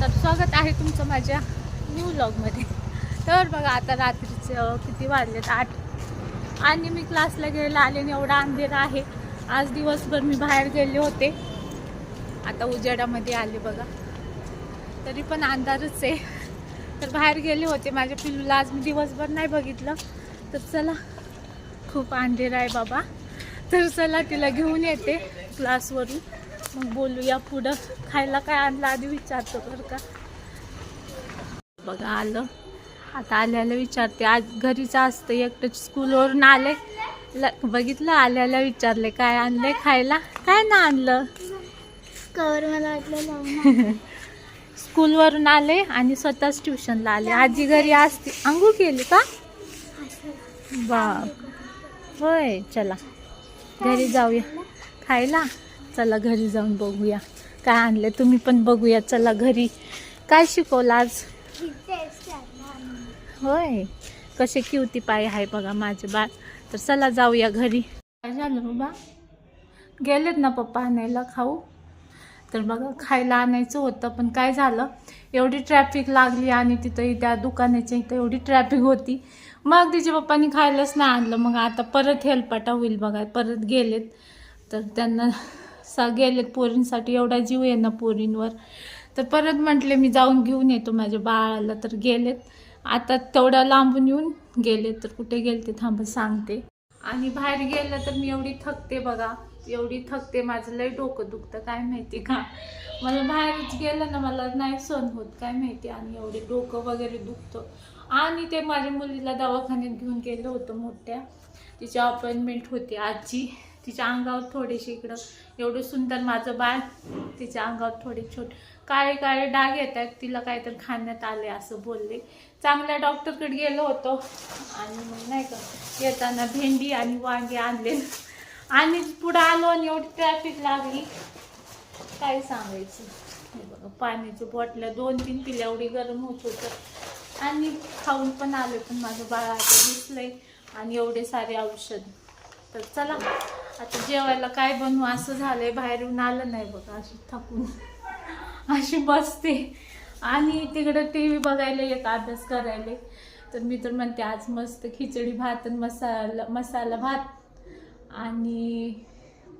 तर स्वागत आहे तुमचं माझ्या न्यू ब्लॉगमध्ये तर बघा आता रात्रीचं किती वाजलेत? आठ. आणि मी क्लासला गेला आले आणि एवढा अंधेरा आहे. आज दिवसभर मी बाहेर गेले होते. आता उजेडामध्ये आले बघा. तरी पण अंधारच आहे. तर बाहेर गेले होते माझ्या पिलूला आज मी दिवसभर नाही बघितलं. तर चला खूप अंधेर आहे बाबा. तर चला तिला घेऊन येते क्लासवरून मग बोलूया पुढं. खायला काय आणलं आधी विचारतो बरं का. बघा आलं. आता आल्याला विचारते. आज घरीच असतं एकटं स्कूलवरून आले. ल बघितलं आल्याला विचारले काय आणले खायला? काय ना आणलं. कवर मला वाटलं स्कूलवरून आले आणि स्वतःच ट्युशनला आले. आजी घरी असते. अंघोळ केली का? बाप. होय चला. घरी जाऊया. खायला? चला घरी जाऊन बघूया. काय आणलं तुम्ही पण बघूया. चला घरी. काय शिकवलं आज? होय. कसे किवती पाय आहे बघा माझे बाळ. तर चला जाऊया घरी. काय झालं हो बाबा गेलेत ना पप्पा आणायला खाऊ. तर बघा खायला आणायचं होतं पण काय झालं? एवढी ट्रॅफिक लागली आणि तिथं त्या दुकानाच्या इथं एवढी ट्रॅफिक होती. मग तिच्या पप्पानी खायलाच नाही आणलं. मग आता परत हेलपाटा होईल बघा. परत गेलेत. तर त्यांना सा गेलेत पोरींसाठी एवढा जीव आहे ना पोरींवर. तर परत म्हटले मी जाऊन घेऊन येतो माझ्या बाळाला. तर गेलेत. आता तेवढ्या लांबून येऊन गेले. तर कुठे गेले ते थांब सांगते. आणि बाहेर गेलं तर मी एवढी थकते बघा. एवढी थकते. माझं लय डोकं दुखतं. काय माहिती का? मला बाहेरच गेलं ना मला नाही सहन होत. काय माहिती? आणि एवढे डोकं वगैरे दुखतं. आणि ते माझ्या मुलीला दवाखान्यात घेऊन गेलं होतं मोठ्या. तिची अपॉइंटमेंट होती आजची तिच्या अंगावर थोडेसे इकडं एवढं सुंदर माझं बाळ तिच्या अंगावर थोडे छोट काळे काळे डाग येत आहेत तिला काहीतरी खाण्यात आले असं बोलले. चांगल्या डॉक्टरकडे गेलो होतो आणि मग नाही का येताना भेंडी आणि वांगे आणले. आणि पुढं आलो आणि एवढी ट्रॅफिक लागली. काय सांगायचं? हे बघा पाण्याच्या बॉटल्या दोन तीन पिल्या एवढी गरम होत होतं. आणि खाऊन पण आले पण माझं बाळ आता दिसलंय. आणि एवढे सारे औषध. तर चला आता जेवायला काय बनवू? असं झालंय बाहेरून आलं नाही बघा अशी थकून. अशी बसते. आणि तिकडं टी व्ही बघायला एक अभ्यास करायला. तर मी तर म्हणते आज मस्त खिचडी भात आणि मसाला मसाला भात. आणि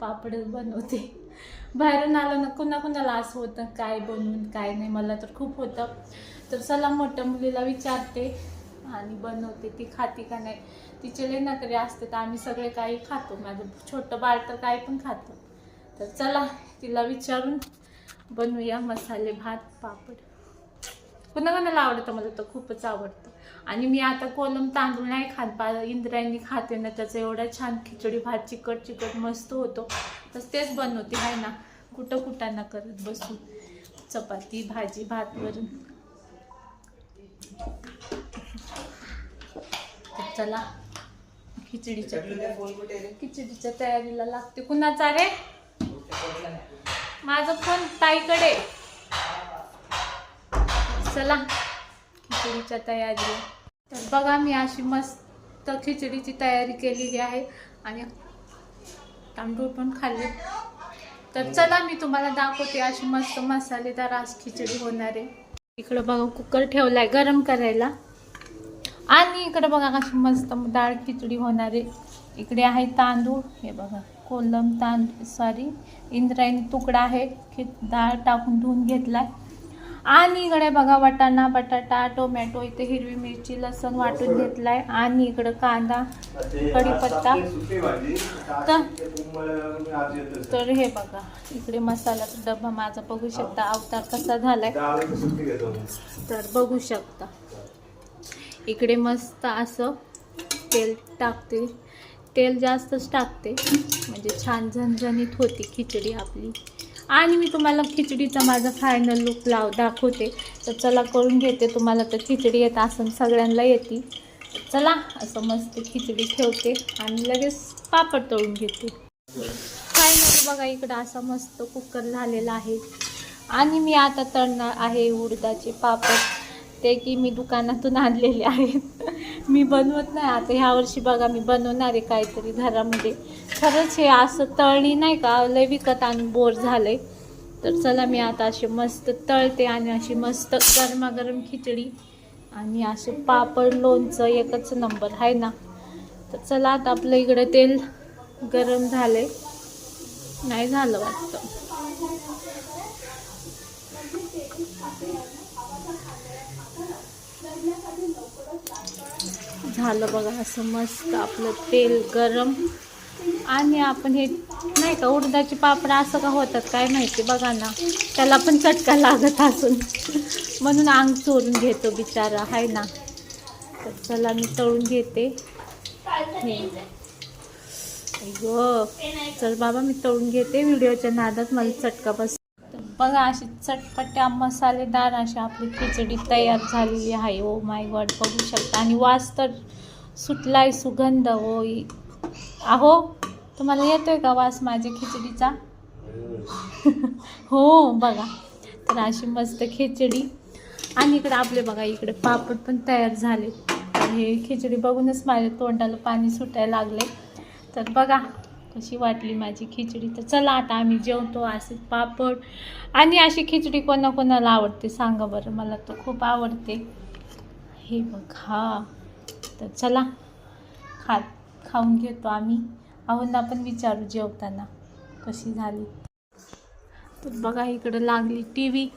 पापड बनवते. बाहेरून आलं ना कुणा कुणाला असं होतं काय बनवून काय नाही मला तर खूप होतं. तर चला मोठ्या मुलीला विचारते. आणि बनवते ती खाती का नाही? तिचे लय नकरे असते तर आम्ही सगळे काही खातो. माझं छोटं बाळ तर काही पण खातं. तर चला तिला विचारून बनवूया मसाले भात पापड. पुन्हा कोणाला आवडतं? मला तर खूपच आवडतं. आणि मी आता कोलम तांदूळ नाही खात. पा इंद्रायणी खाते ना त्याचा एवढा छान खिचडी भात चिकट चिकट मस्त होतो. तर तेच बनवते आहे ना. कुठं कुठं ना करत बसून. चपाती भाजी भात वरून चला. खिचडीच्या खिचडीच्या तयारीला लागते. कुणाचा रे? माझा फोन ताईकडे. चला खिचडीच्या तयारी तर बघा मी अशी मस्त खिचडीची तयारी केलेली आहे आणि तांदूळ पण खाल्ले. तर चला मी तुम्हाला दाखवते अशी मस्त मसालेदार आज खिचडी होणार आहे. इकडं बघा कुकर ठेवलाय गरम करायला. आणि इकडे बघा कशी मस्त डाळ खिचडी होणारे इकडे आहे तांदूळ हे बघा कोलम तांदूळ सॉरी इंद्रायणी तुकडा आहे. खि डाळ टाकून धुवून घेतलाय. आणि इकडे बघा वाटाणा बटाटा टोमॅटो इथे हिरवी मिरची लसण वाटून घेतलाय. आणि इकडं कांदा कढीपत्ता. तर हे बघा इकडे मसाल्याचा डबा माझा बघू शकता. अवतार कसा झालाय. तर बघू शकता. इकडे मस्त असं तेल टाकते. तेल जास्तच टाकते. म्हणजे छान झणझणीत होती खिचडी आपली. आणि मी तुम्हाला खिचडीचा माझा फायनल लुक लाव दाखवते. तर चला करून घेते तुम्हाला. तर खिचडी येत असं सगळ्यांना येते. चला असं मस्त खिचडी ठेवते आणि लगेच पापड तळून घेते. फायनली बघा इकडं असा मस्त कुकर झालेला आहे. आणि मी आता तळणार आहे उडदाचे पापड. ते की मी दुकानातून आणलेले आहेत. मी बनवत नाही. आता ह्या वर्षी बघा मी बनवणार आहे काहीतरी घरामध्ये. खरंच हे असं तळणी नाही का? लय विकत आणि बोर झालं आहे तर चला मी आता असे मस्त तळते आणि अशी मस्त गरमागरम खिचडी आणि असे पापड लोणचं एकच नंबर आहे ना? तर चला आता आपलं इकडं तेल गरम झालं आहे नाही झालं वाटतं. झालं बघा असं मस्त आपलं तेल गरम. आणि आपण हे नाही का उडदाची पापड असं का होतात काय माहिती बघा ना. त्याला पण चटका लागत असून. म्हणून अंग चोरून घेतो बिचारा आहे ना. तर चला मी तळून घेते. ग चल बाबा मी तळून घेते. व्हिडिओच्या नादात मला चटका बस बघा अशी चटपट्या मसालेदार अशी आपली खिचडी तयार झालेली आहे. ओ माय गॉड बघू शकता. आणि वास तर सुटलाय सुगंध. ओ अहो तुम्हाला येतोय का वास माझ्या खिचडीचा? हो बघा. तर अशी मस्त खिचडी. आणि इकडे आपले बघा इकडे पापड पण तयार झाले. हे खिचडी बघूनच माझ्या तोंडाला पाणी सुटायला लागले तर बघा कशी वाटली माझी खिचडी? तर चला आता आम्ही जेवतो असे पापड. आणि अशी खिचडी कोणाकोणाला आवडते सांगा बरं मला तर खूप आवडते. हे बघा तर चला खात खाऊन घेतो आम्ही. आहोंना पण विचारू जेवताना कशी झाली. तर बघा इकडं लागली टी व्ही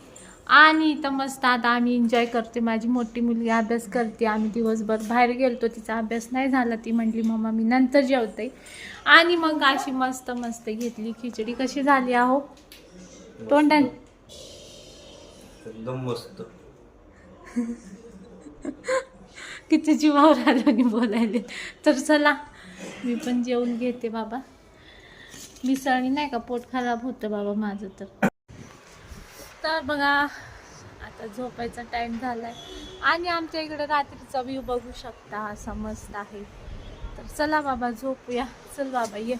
आणि इथं मस्त आता आम्ही एन्जॉय करते माझी मोठी मुलगी अभ्यास करते. आम्ही दिवसभर बाहेर गेलतो. तिचा अभ्यास नाही झाला. ती म्हटली मम्मा मी नंतर जेवते. आणि मग अशी मस्त मस्त घेतली खिचडी. कशी झाली आहो तोंडान. एकदम मस्त. किती जीवावर आलं आणि बोलायले. तर चला मी पण जेवून घेते बाबा. मिसळणी नाही का? पोट खराब होतं बाबा माझं तर. तर बघा आता झोपायचा टाईम झालाय. आणि आमच्या इकडे रात्रीचा व्ह्यू बघू शकता असा मस्त आहे. तर चला बाबा झोपूया. चल बाबा ये.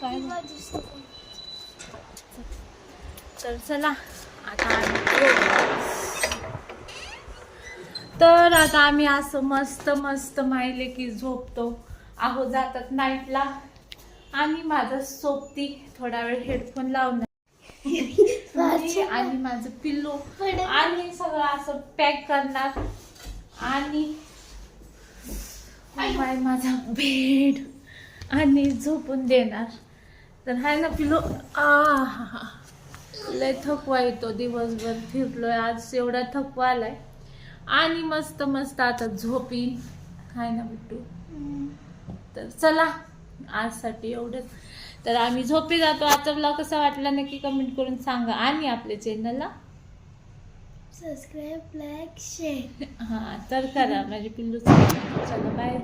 काय तर चला आता तर आता आम्ही असं मस्त मस्त माहिले की झोपतो. आहो जातात नाईटला आणि माझं सोबती थोडा वेळ हेडफोन लावणार. आणि माझं पिल्लो आणि सगळं असं पॅक करणार. आणि my, माझा बेड आणि झोपून देणार. तर हाय ना पिल्लो आ लय थकवा येतो दिवसभर फिरलोय. आज एवढा थकवा आलाय. आणि मस्त मस्त आता झोपीन काय ना बिट्टू. तर चला आजसाठी एवढंच. तर आम्ही झोपी जातो. आता ब्लॉग कसा वाटला नक्की कमेंट करून सांगा. आणि आपल्या चॅनलला सबस्क्राईब लाईक शेअर हां तर करा. माझे पिल्लू चला बाय